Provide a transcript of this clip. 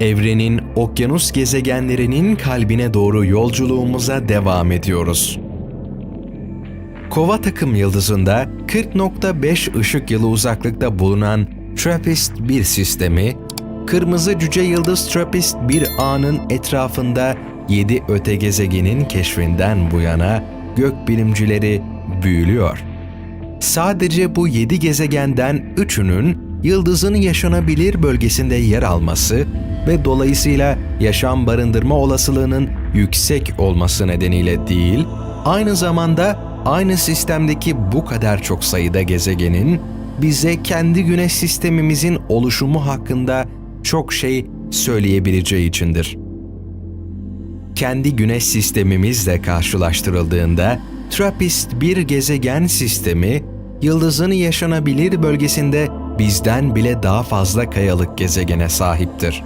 evrenin okyanus gezegenlerinin kalbine doğru yolculuğumuza devam ediyoruz. Kova takım yıldızında 40.5 ışık yılı uzaklıkta bulunan TRAPPIST-1 sistemi, kırmızı cüce yıldız TRAPPIST-1 A'nın etrafında 7 öte gezegenin keşfinden bu yana gökbilimcileri büyülüyor. Sadece bu 7 gezegenden 3'ünün yıldızın yaşanabilir bölgesinde yer alması ve dolayısıyla yaşam barındırma olasılığının yüksek olması nedeniyle değil, aynı zamanda aynı sistemdeki bu kadar çok sayıda gezegenin bize kendi güneş sistemimizin oluşumu hakkında çok şey söyleyebileceği içindir. Kendi güneş sistemimizle karşılaştırıldığında TRAPPIST-1 gezegen sistemi, yıldızın yaşanabilir bölgesinde bizden bile daha fazla kayalık gezegene sahiptir.